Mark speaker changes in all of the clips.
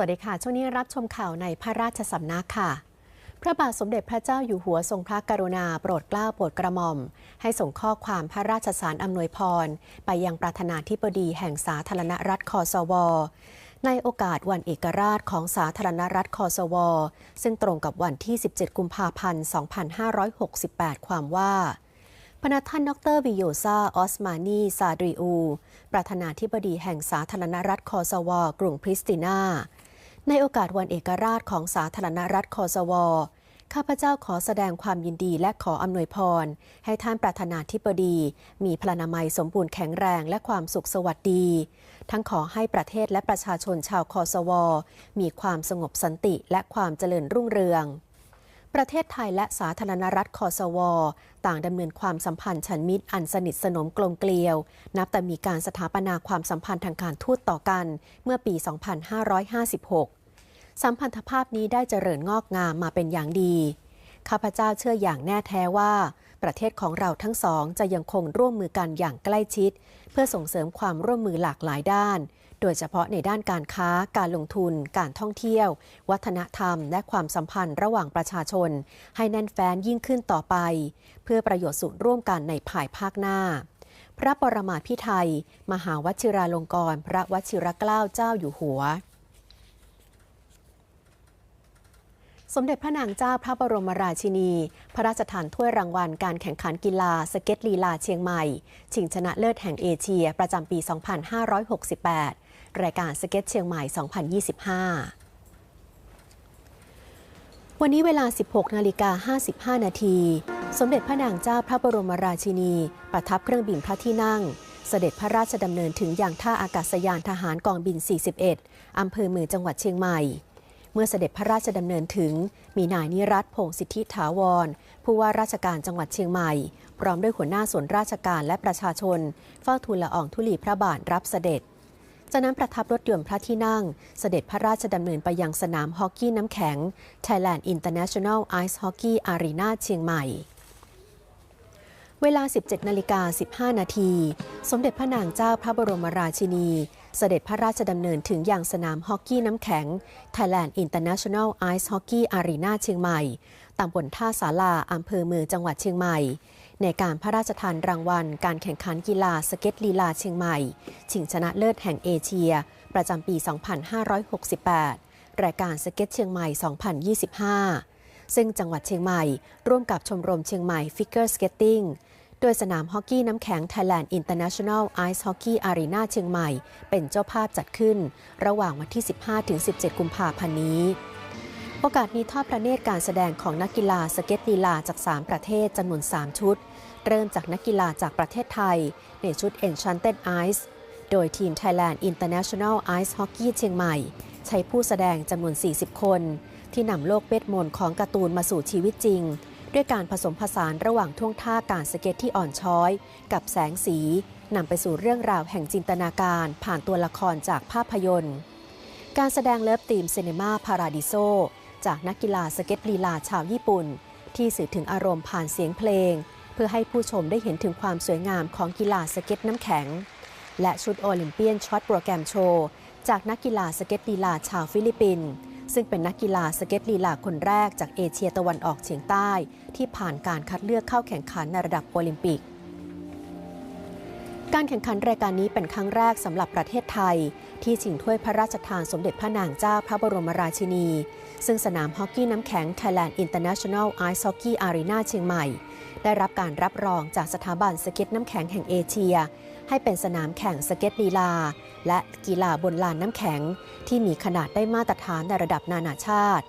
Speaker 1: วัสดีค่ะ ช่วงนี้รับชมข่าวในพระราชสำนักค่ะ พระบาทสมเด็จพระเจ้าอยู่หัวทรงพระกรุณาโปรดเกล้าโปรดกระหม่อม ให้ส่งข้อความพระราชสารอำนวยพร ไปยังประธานาธิบดีแห่งสาธารณรัฐคอสวในโอกาสวันเอกราชของสาธารณรัฐคอสว ซึ่งตรงกับวันที่ 17 กุมภาพันธ์ 2568 ความว่าพนักท่านดรวิโยซาออสมานี ซาดริอู ประธานาธิบดีแห่งสาธารณรัฐคอสว กรุงพริสตินา ในโอกาสวันเอกราชของสาธารณรัฐคอสวข้าพเจ้าขอแสดงความยินดีและขออำนวยพร ให้ท่านประธานาธิบดี มีพลานามัยสมบูรณ์แข็งแรงและความสุขสวัสดี ทั้งขอให้ประเทศและประชาชนชาวคอสว มีความสงบสันติและความเจริญรุ่งเรือง ประเทศไทยและสาธารณรัฐคอสว ต่างดำเนินความสัมพันธ์ฉันมิตรอันสนิทสนมกลมเกลียว นับแต่มีการสถาปนาความสัมพันธ์ทางการทูตต่อกัน เมื่อปี 2556 สัมพันธภาพนี้ได้เจริญงอกงามมาเป็นอย่างดี ข้าพเจ้าเชื่ออย่างแน่แท้ว่า ประเทศของเราทั้งสองจะยังคงร่วมมือกันอย่างใกล้ชิด เพื่อส่งเสริมความร่วมมือหลากหลายด้าน โดยเฉพาะในด้านการค้า การลงทุน การท่องเที่ยว วัฒนธรรม และความสัมพันธ์ระหว่างประชาชน ให้แน่นแฟ้นยิ่งขึ้นต่อไป เพื่อประโยชน์สุขร่วมกันในภายภาคหน้าพระปรมาภิไธยมหาวชิราลงกรณ์พระวชิรเกล้าเจ้าอยู่หัว สมเด็จพระนางเจ้าพระบรมราชินี พระราชทานถ้วยรางวัลการแข่งขันกีฬาสเก็ตลีลาเชียงใหม่ ชิงชนะเลิศแห่งเอเชียประจำปี 2568 รายการสเก็ตเชียงใหม่ 2025 วันนี้เวลา 16 นาฬิกา 55 นาที สมเด็จพระนางเจ้าพระบรมราชินี ประทับเครื่องบินพระที่นั่ง เสด็จพระราชดำเนินถึงอย่างท่าอากาศยานทหารกองบิน 41 อำเภอเมืองจังหวัดเชียงใหม่ เมื่อเสด็จพระราชดำเนินถึง มีนายนิรัตพงศิทธิถาวร ผู้ว่าราชการจังหวัดเชียงใหม่ พร้อมด้วยหัวหน้าส่วนราชการและประชาชน เฝ้าทูลละอองธุลีพระบาทรับเสด็จ จากนั้นประทับรถยนต์พระที่นั่ง เสด็จพระราชดำเนินไปยังสนามฮอกกี้น้ำแข็ง Thailand International Ice Hockey Arena เชียงใหม่เวลา 17 นาฬิกา 15 นาที สมเด็จพระนางเจ้าพระบรมราชินี เสด็จพระราชดำเนินถึงอย่างสนามฮอกกี้น้ำแข็ง Thailand International Ice Hockey Arena เชียงใหม่ ตำบลท่าสาลาอำเภอเมืองจังหวัดเชียงใหม่ ในการพระราชทานรางวัล การแข่งขันกีฬาสเก็ตลีลาเชียงใหม่ ชิงชนะเลิศแห่งเอเชีย ประจำปี 2568 รายการสเก็ตเชียงใหม่ 2025ซึ่งจังหวัดเชียงใหม่ ร่วมกับชมรมเชียงใหม่ฟิกเกอร์สเก็ตติ้ง โดยสนามฮอกกี้น้ำแข็ง Thailand International Ice Hockey Arena เชียงใหม่ เป็นเจ้าภาพจัดขึ้น ระหว่างวันที่ 15-17 กุมภาพันธ์นี้ โอกาสนี้ทอดพระเนตรการแสดงของนักกีฬาสเก็ตลีลาจาก 3 ประเทศจำนวน 3 ชุด เริ่มจากนักกีฬาจากประเทศไทย ในชุด Enchanted Ice โดยทีม Thailand International Ice Hockey เชียงใหม่ ใช้ผู้แสดงจำนวน 40 คน ที่นำโลกเวทมนต์ของการ์ตูนมาสู่ชีวิตจริง ด้วยการผสมผสานระหว่างท่วงท่าการสเก็ตที่อ่อนช้อย กับแสงสีนำไปสู่เรื่องราวแห่งจินตนาการผ่านตัวละครจากภาพยนตร์ การแสดงเลิฟตีมเซเนมาพาราดิโซจากนักกีฬาสเก็ตลีลาชาวญี่ปุ่น ที่สื่อถึงอารมณ์ผ่านเสียงเพลง เพื่อให้ผู้ชมได้เห็นถึงความสวยงามของกีฬาสเก็ตน้ำแข็ง และชุดโอลิมเปียนช็อตโปรแกรมโชว์ จากนักกีฬาสเก็ตลีลาชาวฟิลิปปินส์ ซึ่งเป็นนักกีฬาสเก็ตลีลาคนแรกจากเอเชียตะวันออกเฉียงใต้ ที่ผ่านการคัดเลือกเข้าแข่งขันในระดับโอลิมปิก การแข่งขันรายการนี้เป็นครั้งแรกสำหรับประเทศไทย ที่ชิงถ้วยพระราชทานสมเด็จพระนางเจ้าพระบรมราชินี ซึ่งสนามฮอกกี้น้ำแข็ง Thailand International Ice Hockey Arena เชียงใหม่ ได้รับการรับรองจากสถาบันสเก็ตน้ำแข็งแห่งเอเชีย ให้เป็นสนามแข่งสเก็ตลีลา และกีฬาบนลานน้ำแข็ง ที่มีขนาดได้มาตรฐานในระดับนานาชาติ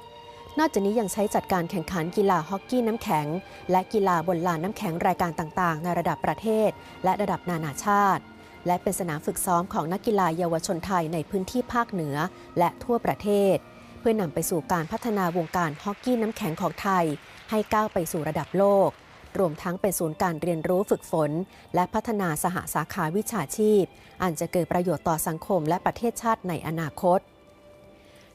Speaker 1: นอกจากนี้ยังใช้จัดการแข่งขันกีฬาฮอกกี้น้ำแข็ง และกีฬาบนลานน้ำแข็งรายการต่างๆ ในระดับประเทศ และระดับนานาชาติ และเป็นสนามฝึกซ้อมของนักกีฬาเยาวชนไทยในพื้นที่ภาคเหนือ และทั่วประเทศ เพื่อนำไปสู่การพัฒนาวงการฮอกกี้น้ำแข็งของไทย ให้ก้าวไปสู่ระดับโลก รวมทั้งเป็นศูนย์การเรียนรู้ฝึกฝน และพัฒนาสหสาขาวิชาชีพอันจะเกิดประโยชน์ต่อสังคมและประเทศชาติในอนาคต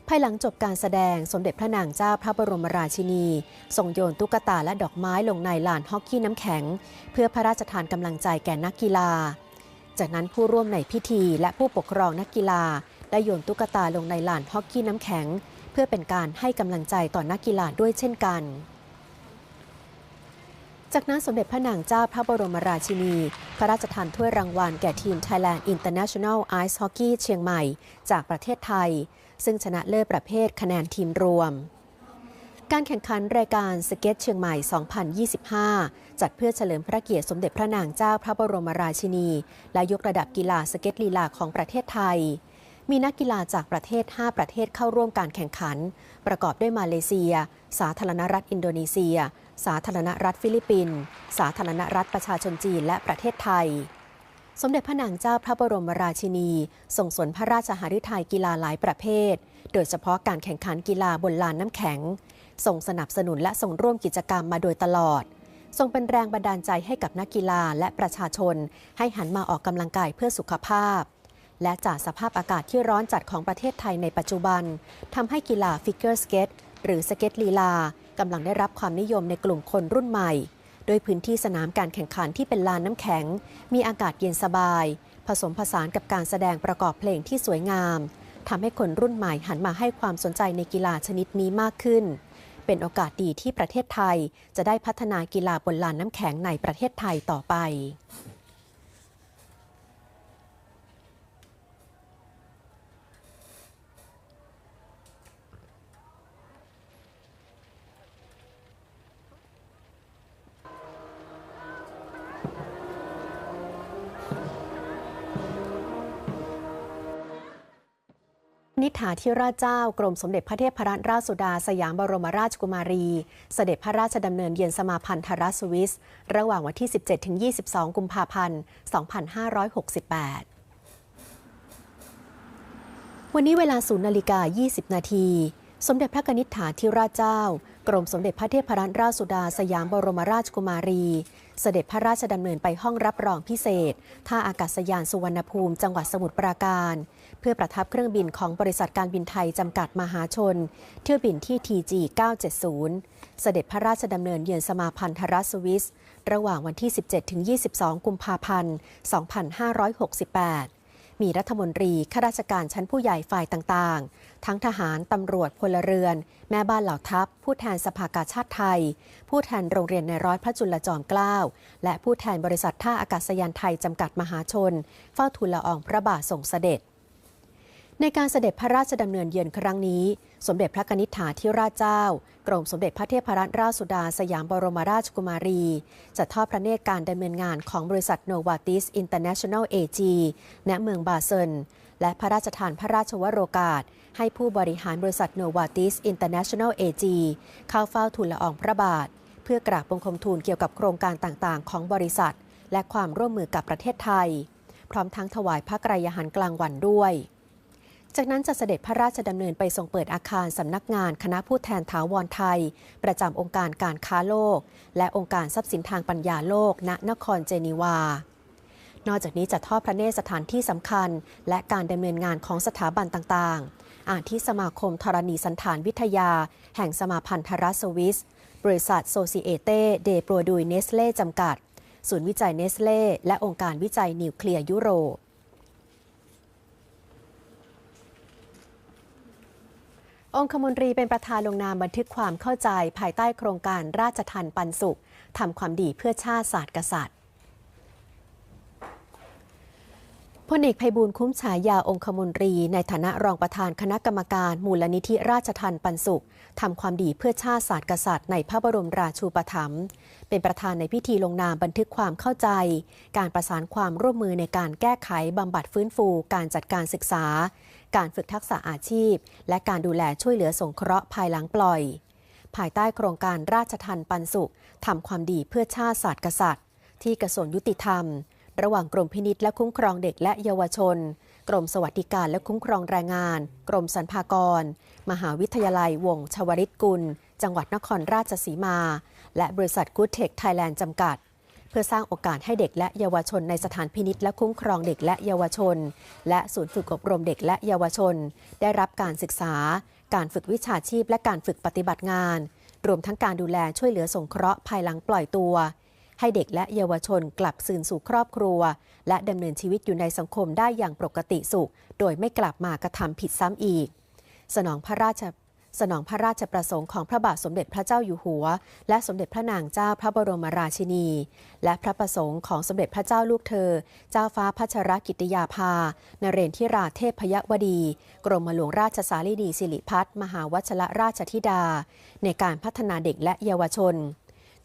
Speaker 1: ภายหลังจบการแสดงสมเด็จพระนางเจ้าพระบรมราชินีทรงโยนตุ๊กตาและดอกไม้ลงในลานฮอกกี้น้ำแข็ง เพื่อพระราชทานกำลังใจแก่นักกีฬา จากนั้นผู้ร่วมในพิธีและผู้ปกครองนักกีฬาและโยนตุ๊กตาลงในลานฮอกกี้น้ำแข็ง เพื่อเป็นการให้กำลังใจต่อนักกีฬาด้วยเช่นกัน จากนั้นสมเด็จพระนางเจ้าพระบรมราชินี พระราชทานถ้วยรางวัลแก่ทีม Thailand International Ice Hockey เชียงใหม่ จากประเทศไทย ซึ่งชนะเลิศประเภทคะแนนทีมรวม การแข่งขันรายการสเก็ตเชียงใหม่ 2025 จัดเพื่อเฉลิมพระเกียรติสมเด็จพระนางเจ้าพระบรมราชินี และยกระดับกีฬาสเก็ตลีลาของประเทศไทย มีนักกีฬาจากประเทศ 5 ประเทศเข้าร่วมการแข่งขัน ประกอบด้วยมาเลเซีย สาธารณรัฐอินโดนีเซีย สาธารณรัฐฟิลิปปินส์สาธารณรัฐประชาชนจีนและประเทศไทย สมเด็จพระนางเจ้าพระบรมราชินีทรงสนพระราชหฤทัยกีฬาหลายประเภท โดยเฉพาะการแข่งขันกีฬาบนลานน้ำแข็งทรงสนับสนุนและทรงร่วมกิจกรรมมาโดยตลอด ทรงเป็นแรงบันดาลใจให้กับนักกีฬาและประชาชน ให้หันมาออกกำลังกายเพื่อสุขภาพ และจากสภาพอากาศที่ร้อนจัดของประเทศไทยในปัจจุบันทำให้กีฬาฟิกเกอร์สเก็ตหรือสเก็ตลีลา กำลังได้รับความนิยมในกลุ่มคนรุ่นใหม่ โดยพื้นที่สนามการแข่งขันที่เป็นลานน้ำแข็ง มีอากาศเย็นสบาย ผสมผสานกับการแสดงประกอบเพลงที่สวยงามทำให้คนรุ่นใหม่หันมาให้ความสนใจในกีฬาชนิดนี้มากขึ้น เป็นโอกาสดีที่ประเทศไทย จะได้พัฒนากีฬาบนลานน้ำแข็งในประเทศไทยต่อไป นิษฐาธิราชเจ้ากรมสมเด็จพระเทพรัตนราชสุดา สยามบรมราชกุมารี เสด็จพระราชดำเนินเยือนสมาพันธรัสวิส ระหว่างวันที่ 17-22 กุมภาพันธ์ 2568วันนี้เวลา 0 นาฬิกา 20 นาที สมเด็จพระนิษฐาธิราชเจ้า กรมสมเด็จพระเทพรัตนราชสุดาสยามบรมราชกุมารี เสด็จพระราชดำเนินไปห้องรับรองพิเศษ ท่าอากาศยานสุวรรณภูมิจังหวัดสมุทรปราการ เพื่อประทับเครื่องบินของบริษัทการบินไทยจำกัดมหาชน เที่ยวบินที่ TG 970 เสด็จพระราชดำเนินเยือนสมาพันธรัฐสวิส ระหว่างวันที่ 17-22 กุมภาพันธ์ 2568 มีรัฐมนตรีข้าราชการชั้นผู้ใหญ่ฝ่ายต่างๆ ทั้งทหาร ตำรวจ พลเรือน แม่บ้านเหล่าทัพ ผู้แทนสภากาชาติไทย ผู้แทนโรงเรียนในร้อยพระจุลจอมเกล้า และผู้แทนบริษัทท่าอากาศยานไทยจำกัดมหาชน เฝ้าทูลละอองพระบาทส่งเสด็จ ในการเสด็จพระราชดำเนินเยือนครั้งนี้ สมเด็จพระกนิษฐาธิราชเจ้า กรมสมเด็จพระเทพรัตนราชสุดาสยามบรมราชกุมารี จะทอดพระเนตรการดำเนินงานของบริษัทโนวาติสอินเตอร์เนชั่นแนลเอจีณเมืองบาเซนและพระราชทานพระราชวโรกาส ให้ผู้บริหารบริษัทโนวาติสอินเตอร์เนชั่นแนลเอจีเข้าเฝ้าทูลละอองพระบาท เพื่อกราบบังคมทูลเกี่ยวกับโครงการต่างๆ ของบริษัท และความร่วมมือกับประเทศไทย พร้อมทั้งถวายพระกรยาหารกลางวันด้วย จากนั้นจะเสด็จพระราชดำเนินไปทรงเปิดอาคารสำนักงานคณะผู้แทนถาวรไทย ประจำองค์การการค้าโลก และองค์การทรัพย์สินทางปัญญาโลก ณนครเจนีวา นอกจากนี้จะทอดพระเนตรสถานที่สำคัญ และการดำเนินงานของสถาบันต่างๆ อาทิสมาคมธรณีสันฐานวิทยา แห่งสมาพันธรัสวิส บริษัทโซซิเอเต้เดโปรดุยเนสเล่จำกัด ศูนย์วิจัยเนสเล่และองค์การวิจัยนิวเคลียร์ยุโรป องคมนตรีเป็นประธานลงนามบันทึกความเข้าใจภายใต้โครงการราชทันปันสุขทำความดีเพื่อชาติศาสตร์กษัตริย์พลเอกไพบูลคุ้มฉายาองคมนตรี ในฐานะรองประธานคณะกรรมการมูลนิธิราชทันปันสุขทำความดีเพื่อชาติศาสตร์กษัตริย์ในพระบรมราชูปถัมภ์เป็นประธานในพิธีลงนามบันทึกความเข้าใจ การประสานความร่วมมือในการแก้ไขบำบัดฟื้นฟูการจัดการศึกษา การฝึกทักษะอาชีพ และการดูแลช่วยเหลือสงเคราะห์ภายหลังปล่อย ภายใต้โครงการราชทันปันสุขทำความดีเพื่อชาติศาสตร์กษัตริย์ ที่กระทรวงยุติธรรม ระหว่างกรมพินิษและคุ้มครองเด็กและเยาวชน กรมสวัสดิการและคุ้มครองแรงงาน กรมสรรพากร มหาวิทยาลัยวงชวริตกุล จังหวัดนครราชสีมา และบริษัทกูเทคไทยแลนด์จำกัด พื่อสร้างโอกาสให้เด็กและเยาวชนในสถานพินิษและคุ้มครองเด็กและเยาวชน และศูนย์ฝึกอบรมเด็กและเยาวชน ได้รับการศึกษา การฝึกวิชาชีพและการฝึกปฏิบัติงาน รวมทั้งการดูแลช่วยเหลือสงเคราะห์ภายหลังปล่อยตัว ให้เด็กและเยาวชนกลับคืนสู่ครอบครัว และดำเนินชีวิตอยู่ในสังคมได้อย่างปกติสุข โดยไม่กลับมากระทำผิดซ้ำอีก สนองพระราช สนองพระราชประสงค์ของพระบาทสมเด็จพระเจ้าอยู่หัว และสมเด็จพระนางเจ้าพระบรมราชินี และพระประสงค์ของสมเด็จพระเจ้าลูกเธอ เจ้าฟ้าพัชรกิติยาภา นเรนทิราเทพยวดี กรมหลวงราชสารีนีสิริพัฒมหาวชรราชธิดา ในการพัฒนาเด็กและเยาวชน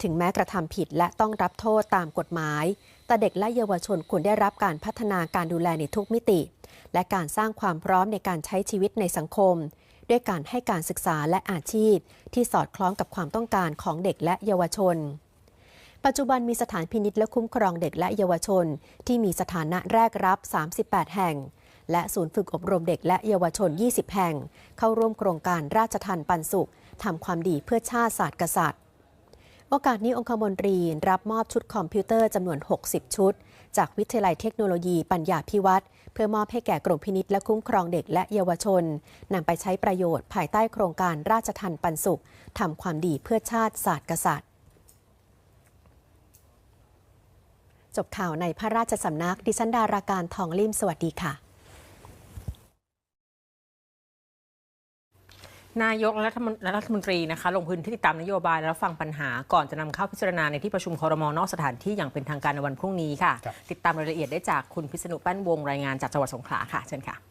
Speaker 1: ถึงแม้กระทำผิดและต้องรับโทษตามกฎหมาย แต่เด็กและเยาวชนควรได้รับการพัฒนาการดูแลในทุกมิติ และการสร้างความพร้อมในการใช้ชีวิตในสังคม ด้วยการให้การศึกษาและอาชีพ ที่สอดคล้องกับความต้องการของเด็กและเยาวชน ปัจจุบันมีสถานพินิจและคุ้มครองเด็กและเยาวชน ที่มีสถานะแรกรับ 38 แห่ง และศูนย์ฝึกอบรมเด็กและเยาวชน 20 แห่ง เข้าร่วมโครงการราชทันปันสุขทำความดีเพื่อชาติศาสตร์กษัตริย์ โอกาสนี้องคมนตรีรับมอบชุดคอมพิวเตอร์จำนวน 60 ชุด จากวิทยาลัยเทคโนโลยีปัญญาพิวัตรเพื่อมอบให้แก่กรมพินิษและคุ้มครองเด็กและเยาวชนนำไปใช้ประโยชน์ภายใต้โครงการราชทันปันสุขทำความดีเพื่อชาติศาสตร์กษัตริย์จบข่าวในพระราชสำนักดิฉันดาราการทองลิมสวัสดีค่ะ
Speaker 2: นายกและรัฐมนและรัฐมนตรีนะคะลงพื้นที่ติดตามนโยบาย และรับฟังปัญหาก่อนจะนำเข้าพิจารณาในที่ประชุมคอรมอนอกสถานที่อย่างเป็นทางการในวันพรุ่งนี้ค่ะ
Speaker 3: ครับ
Speaker 2: ติดตามรายละเอียดได้จากคุณพิษณุแป้นวงรายงานจากจังหวัดสงขลาค่ะเชิญค่ะ